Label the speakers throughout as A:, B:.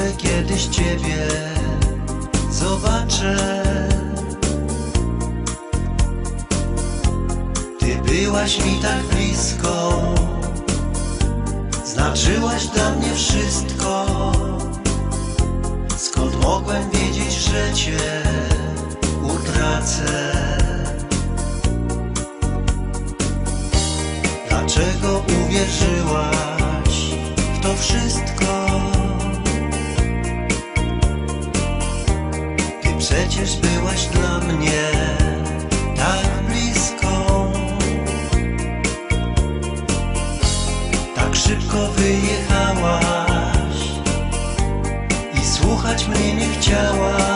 A: jeszcze kiedyś Ciebie zobaczę. Ty byłaś mi tak blisko, znaczyłaś dla mnie wszystko. Skąd mogłem wiedzieć, że Cię utracę? Dlaczego uwierzyłaś w to wszystko? Szybko wyjechałaś i słuchać mnie nie chciałaś.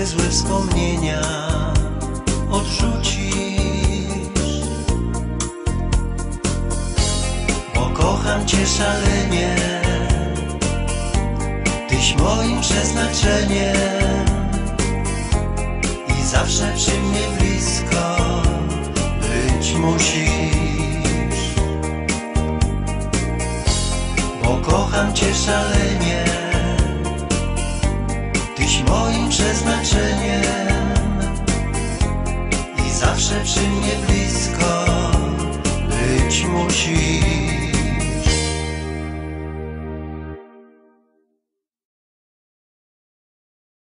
A: Wszystkie złe wspomnienia odrzucisz. Bo kocham Cię szalenie, Tyś moim przeznaczeniem i zawsze przy mnie blisko być musisz. Bo kocham Cię szalenie, moim przeznaczeniem i zawsze przy mnie blisko.